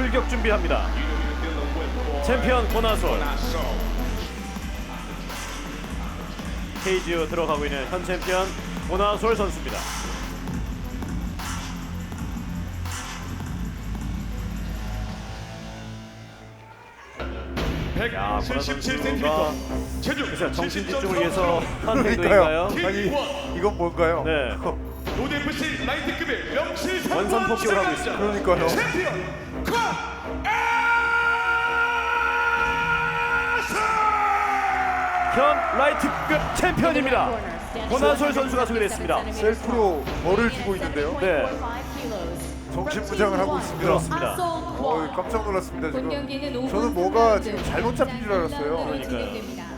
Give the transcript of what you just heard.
출격 준비합니다. 챔피언 고나솔 케이지로 들어가고 있는 현 챔피언 고나솔 선수입니다. 야, 177cm 체중 글쎄요, 정신 집중을 70.3kg. 위해서 한. 행동인가요? 아니 이건 뭘까요? 네. 로드 FC 라이트급의 명실 원산 폭격을 하고 있습니다. 그러니까요. 챔피언 현 라이트급 챔피언입니다. 고나솔 선수가 소개됐습니다. 셀프로 벌을 주고 있는데요. 네. 정신부장을 하고 있습니다. 그렇습니다. 어, 깜짝 놀랐습니다 본 지금. 경기는 5분 저는 뭐가 3라운드. 지금 잘못 잡힌 줄 알았어요. 그러니까요.